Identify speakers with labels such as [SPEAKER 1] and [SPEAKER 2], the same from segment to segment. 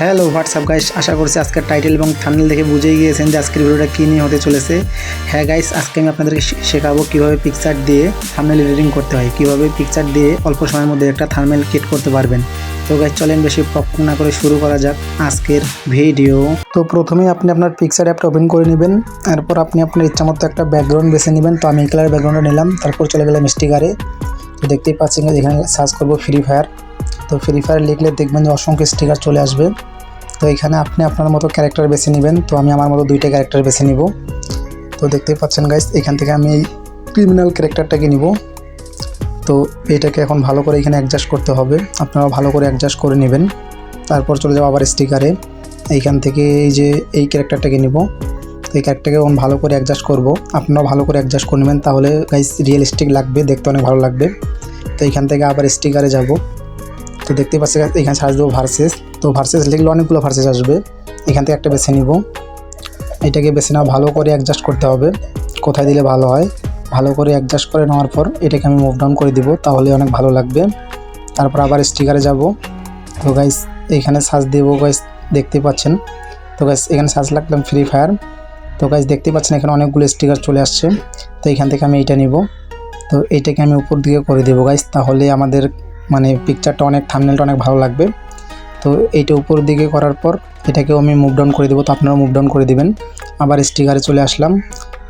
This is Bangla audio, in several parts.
[SPEAKER 1] হ্যালো হোয়াটসঅ্যাপ গাইস আশা করছি আজকের টাইটেল এবং থাম্বনেল দেখে বুঝেই গিয়েছেন যে আজকের ভিডিওটা কী নিয়ে হতে চলেছে। হ্যাঁ গাইস আজকে আমি আপনাদেরকে শেখাবো কীভাবে পিকচার দিয়ে থাম্বনেল এডিটিং করতে হয়। কীভাবে পিকচার দিয়ে অল্প সময়ের মধ্যে একটা থাম্বনেল ক্রিয়েট করতে পারবেন। তো গাইস চলেন বেশি পপকর্ন না করে শুরু করা যাক আজকের ভিডিও তো, প্রথমেই আপনি আপনার পিকচার অ্যাপটা ওপেন করে নেবেন। তারপর আপনি আপনার ইচ্ছা মতো একটা ব্যাকগ্রাউন্ড বেছে নেবেন। তো, আমি কালার ব্যাকগ্রাউন্ডটা নিলাম। তারপর চলে গেলাম স্টিকারে তো, দেখতেই পাচ্ছেন এখানে সার্চ করব ফ্রি ফায়ার তো ফ্রি ফায়ার লিখলে দেখবেন যে অসংখ্য স্টিকার চলে আসবে। তো এখানে আপনি আপনার মতো ক্যারেক্টার বেছে নেবেন। তো আমি আমার মতো দুইটা ক্যারেক্টার বেছে নিব। তো দেখতেই পাচ্ছেন গাইস এখান থেকে আমি এই ক্রিমিনাল ক্যারেক্টারটাকে নিব। তো এটাকে এখন ভালো করে এখানে অ্যাডজাস্ট করতে হবে। আপনারা ভালো করে অ্যাডজাস্ট করে নেবেন। তারপর চলে যাব আবার স্টিকারে এইখান থেকে এই যে এই ক্যারেক্টারটাকে নিব। তো এই ক্যারেক্টারকে এখন ভালো করে অ্যাডজাস্ট করব। আপনারাও ভালো করে অ্যাডজাস্ট করে নেবেন। তাহলে গাইস রিয়েলিস্টিক লাগবে, দেখতে অনেক ভালো লাগবে। তো এইখান থেকে আবার স্টিকারে যাব। তো দেখতে পাচ্ছি এখানে সার্চ দেবো ভার্সেস তো ভার্সেস লিখলে অনেকগুলো ভার্সেস আসবে। এখান থেকে একটা বেছে নিব। এটাকে বেছে নেওয়া ভালো করে অ্যাডজাস্ট করতে হবে। কোথায় দিলে ভালো হয়? ভালো করে অ্যাডজাস্ট করে নেওয়ার পর এটাকে আমি মুভ ডাউন করে দিব, তাহলে অনেক ভালো লাগবে। তারপর আবার স্টিকারে যাব। তো গাইস এখানে সার্চ দেবো গাইস দেখতে পাচ্ছেন। তো গাইস এখানে সার্চ লাগলাম ফ্রি ফায়ার তো গাইস দেখতে পাচ্ছেন এখানে অনেকগুলো স্টিকার চলে আসছে। তো এখান থেকে আমি এইটা নিব। তো এইটাকে আমি উপর দিকে করে দেবো গাইস তাহলে আমাদের মানে পিকচারটা অনেক থামনেলটা অনেক ভালো লাগবে। তো এইটা উপর দিকে করার পর এটাকেও আমি মুভ ডাউন করে দেবো, তো আপনারাও মুভ ডাউন করে দিবেন। আবার স্টিকারে চলে আসলাম।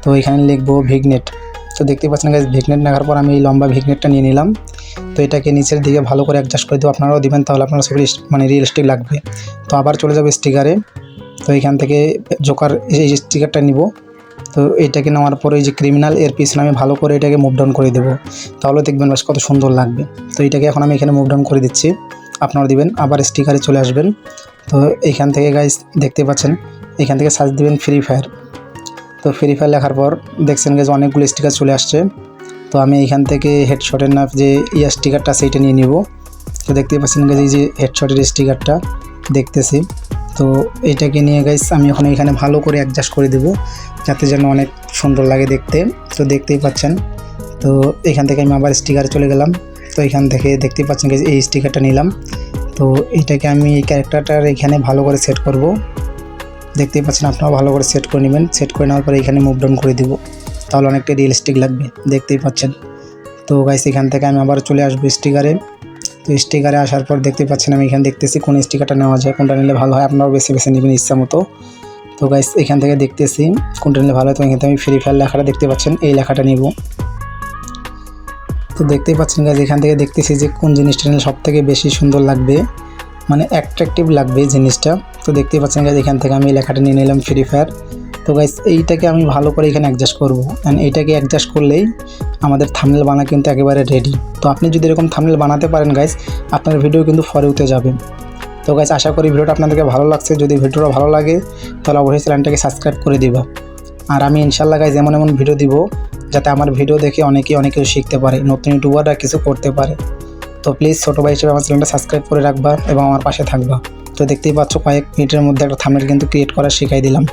[SPEAKER 1] তো এখানে লিখব ভিগনেট তো দেখতে পাচ্ছেন গাইজ ভিগনেট নেওয়ার পর আমি এই লম্বা ভিগনেটটা নিয়ে নিলাম। তো এটাকে নিচের দিকে ভালো করে অ্যাডজাস্ট করে দেবো। আপনারাও দিবেন, তাহলে আপনারা সব মানে রিয়েলিস্টিক লাগবে। তো আবার চলে যাবে স্টিকারে তো এখান থেকে জোকার এই স্টিকারটা নিব। তো এটাকে নেওয়ার পরে যে ক্রিমিনাল এর পিছনে আমি ভালো করে এটাকে মুভ ডাউন করে দেবো। তাহলে দেখবেন বেশ কত সুন্দর লাগবে। তো এটাকে এখন আমি এখানে মুভ ডাউন করে দিচ্ছি। আপনারা দিবেন, আবার স্টিকারে চলে আসবেন। তো এইখান থেকে গাইস দেখতে পাচ্ছেন? এখান থেকে সার্চ দিবেন ফ্রি ফায়ার তো ফ্রি ফায়ার লেখার পর দেখছেন গাইজ অনেকগুলো স্টিকার চলে আসছে। তো আমি এইখান থেকে হেডশটের না যে ইয়া স্টিকারটা সেইটা নিয়ে নিব। তো দেখতে পাচ্ছেন গাইজ এই যে হেডশটের স্টিকারটা দেখতেছি। তো এটাকে নিয়ে গাইস আমি এখন এখানে ভালো করে অ্যাডজাস্ট করে দেবো যাতে যেন অনেক সুন্দর লাগে দেখতে। তো দেখতেই পাচ্ছেন তো এখান থেকে আমি আবার স্টিকারে চলে গেলাম। তো এখান থেকে দেখতেই পাচ্ছেন guys, এই স্টিকারটা নিলাম। তো এটাকে আমি এই ক্যারেক্টারটার এখানে ভালো করে সেট করব। দেখতেই পাচ্ছেন আপনারা ভালো করে সেট করে নেবেন। সেট করে নেওয়ার পরে এখানে মুভ ডাউন করে দিব। তাহলে অনেকটা রিয়েলিস্টিক লাগবে দেখতেই পাচ্ছেন। তো গাইস এখান থেকে আমি আবার চলে আসব স্টিকারে তো স্টিকারে আসার পর দেখতে পাচ্ছেন, আমি এখানে দেখতেছি কোন স্টিকারটা নেওয়া যায়, কোনটা নিলে ভালো হয়। আপনারাও বেছে বেছে নেবেন ইচ্ছা মতো। তো গাইস এখান থেকে দেখতেছি কোনটা নিলে ভালো হয়। তো এখান আমি ফ্রি ফায়ার লেখাটা দেখতে পাচ্ছেন, এই লেখাটা নেব। তো দেখতেই পাচ্ছেন গাইজ এখান থেকে দেখতেছি যে কোন জিনিসটা নিলে সব থেকে বেশি সুন্দর লাগবে মানে অ্যাট্রাকটিভ লাগবে জিনিসটা। তো দেখতেই পাচ্ছেন গাইজ এখান থেকে আমি এই লেখাটা নিয়ে নিলাম ফ্রি ফায়ার তো গাইস এইটাকে আমি ভালো করে এখানে অ্যাডজাস্ট করব। অ্যান্ড এইটাকে অ্যাডজাস্ট করলেই আমাদের থামনেল বানা কিন্তু একেবারে রেডি তো আপনি যদি এরকম থামনেল বানাতে পারেন গাইস আপনার ভিডিও কিন্তু ফরে উঠে যাবে। তো গাইস আশা করি ভিডিওটা আপনাদেরকে ভালো লাগছে। যদি ভিডিওটা ভালো লাগে, তাহলে অবশ্যই চ্যানেলটাকে সাবস্ক্রাইব করে দিবা। আর আমি ইনশাল্লাহ গাইজ এমন এমন ভিডিও দিব, যাতে আমার ভিডিও দেখে অনেকে, অনেক কিছু শিখতে পারে, নতুন ইউটিউবাররা কিছু করতে পারে। তো প্লিজ ছোটো ভাই হিসেবে আমার চ্যানেলটা সাবস্ক্রাইব করে রাখবা এবং আমার পাশে থাকবা। তো দেখতেই পাচ্ছ কয়েক মিনিটের মধ্যে একটা থামনেল কিন্তু ক্রিয়েট করা শিখাই দিলাম।